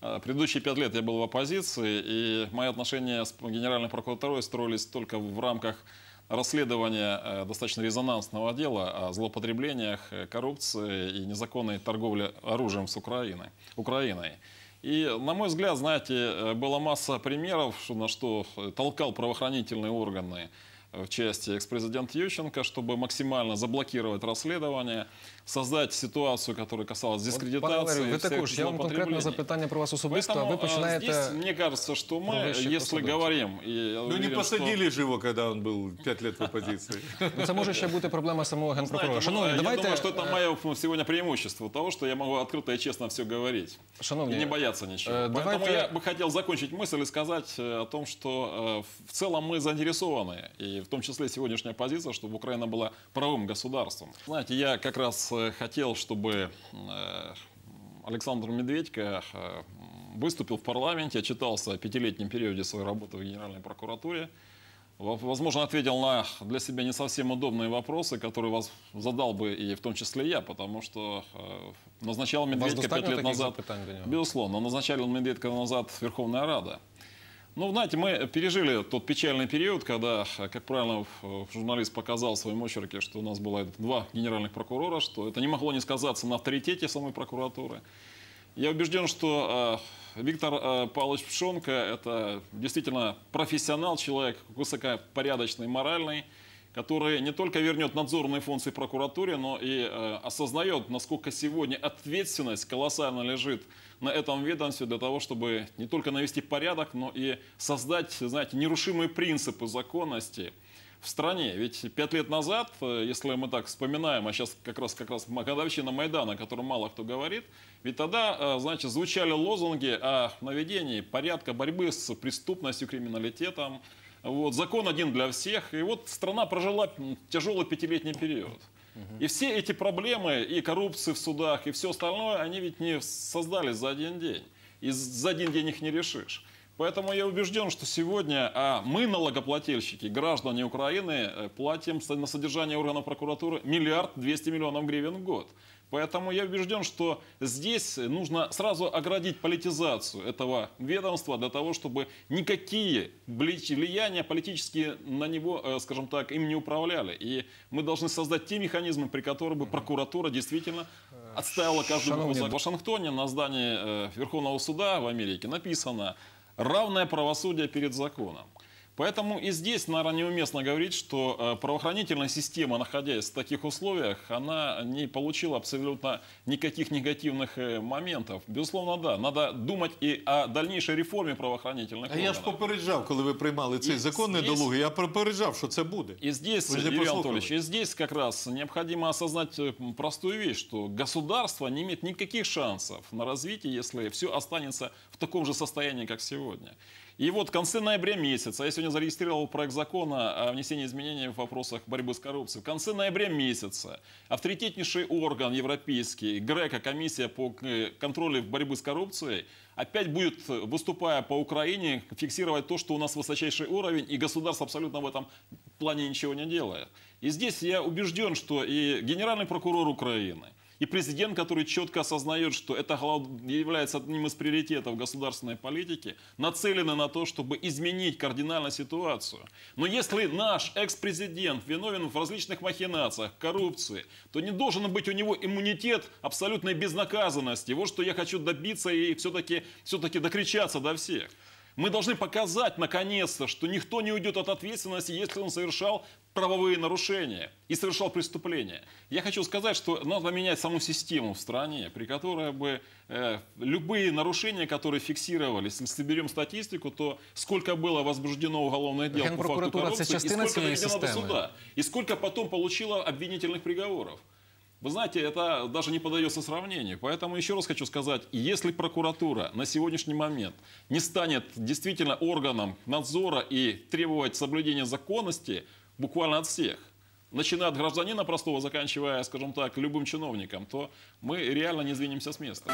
э, предыдущие пять лет я был в оппозиции, и мои отношения с Генеральной прокуратурой строились только в рамках расследования э, достаточно резонансного дела о злоупотреблениях, э, коррупции и незаконной торговле оружием с Украиной. Украиной. И, на мой взгляд, знаете, была масса примеров, на что толкал правоохранительные органы в части экс-президент Ющенко, чтобы максимально заблокировать расследование, создать ситуацию, которая касалась Пане дискредитации. Валерію, ви всех також, я вам конкретне злоупотреблений. запитання про вас особисто, а ви Поэтому э, починаєте... здесь, мне кажется, что мы, про высших если посадовцев. говорим... И я Ну не уверен, посадили же его, когда он был пять лет в оппозиции. Ну, Це може ще бути проблема самого Что, генпрокурора. знаете, ну, Шановні, я давайте... думаю, что это мое сегодня преимущество того, что я могу открыто и честно все говорить. Шановні, И не бояться ничего. э, Поэтому давайте- я бы хотел закончить мысль и сказать э, о том, что э, в целом мы заинтересованы, и в том числе сегодняшняя позиция, чтобы Украина была правым государством. Знаете, я как раз э, хотел, чтобы э, Александр Медведько э, выступил в парламенте, отчитался о пятилетнем периоде своей работы в Генеральной прокуратуре. Во- Возможно, ответил на для себя не совсем удобные вопросы, которые вас задал бы и в том числе я, потому что назначал Медведько пять лет назад. Безусловно, назначали Медведка назад Верховная Рада. Ну, знаете, мы пережили тот печальный период, когда, как правильно э, журналист показал в своем очерке, что у нас было два генеральных прокурора, что это не могло не сказаться на авторитете самой прокуратуры. Я убежден, что э, Виктор э, Павлович Пшонко – это действительно профессионал, человек высокопорядочный, моральный, который не только вернет надзорные функции прокуратуре, но и э, осознает, насколько сегодня ответственность колоссально лежит на этом ведомстве для того, чтобы не только навести порядок, но и создать, знаете, нерушимые принципы законности в стране. Ведь пять лет назад, э, если мы так вспоминаем, а сейчас как раз, как раз годовщина Майдана, о котором мало кто говорит, ведь тогда, э, значит, звучали лозунги о наведении порядка, борьбы с преступностью, криминалитетом, вот, закон один для всех. И вот страна прожила тяжелый пятилетний период. И все эти проблемы, и коррупции в судах, и все остальное, они ведь не создались за один день. И за один день их не решишь. Поэтому я убежден, что сегодня а мы, налогоплательщики, граждане Украины, э, платим на содержание органов прокуратуры миллиард двести миллионов гривен в год. Поэтому я убежден, что здесь нужно сразу оградить политизацию этого ведомства для того, чтобы никакие вли- влияния политические на него, э, скажем так, им не управляли. И мы должны создать те механизмы, при которых бы прокуратура действительно букву Шановні закона. В Вашингтоне на здании э, Верховного суда в Америке написано «равное правосудие перед законом». Поэтому и здесь, наверное, неуместно говорить, что э, правоохранительная система, находясь в таких условиях, она не получила абсолютно никаких негативных э, моментов. Безусловно, да. Надо думать и о дальнейшей реформе правоохранительных А я ж органов. попереджав, коли ви приймали цей І закон здесь- недолугий, я попереджав, що це буде. И здесь, Вы же Юрий. Анатольевич, и здесь как раз необходимо осознать э, простую вещь, что государство не имеет никаких шансов на развитие, если все останется в таком же состоянии, как сегодня. И вот в конце ноября месяца, я сегодня зарегистрировал проект закона о внесении изменений в вопросах борьбы с коррупцией. В конце ноября месяца авторитетнейший орган европейский, ГРЕКО, комиссия по контролю борьбы с коррупцией, опять будет, выступая по Украине, фиксировать то, что у нас высочайший уровень, и государство абсолютно в этом плане ничего не делает. И здесь я убежден, что и генеральный прокурор Украины, и президент, который четко осознает, что это является одним из приоритетов государственной политики, нацелены на то, чтобы изменить кардинально ситуацию. Но если наш экс-президент виновен в различных махинациях, коррупции, то не должен быть у него иммунитет абсолютной безнаказанности. Вот что я хочу добиться и все-таки все докричаться до всех. Мы должны показать, наконец-то, что никто не уйдет от ответственности, если он совершал правовые нарушения и совершал преступления. Я хочу сказать, что надо менять саму систему в стране, при которой бы э, любые нарушения, которые фиксировались, если берем статистику, то сколько было возбуждено уголовных дел по факту Генпрокуратура – це коррупции, и частина сколько цієї доведено до системи. суда, и сколько потом получило обвинительных приговоров. Вы знаете, это даже не поддается сравнению. Поэтому еще раз хочу сказать, если прокуратура на сегодняшний момент не станет действительно органом надзора и требовать соблюдения законности буквально от всех, начиная от гражданина простого, заканчивая, скажем так, любым чиновником, то мы реально не сдвинемся с места.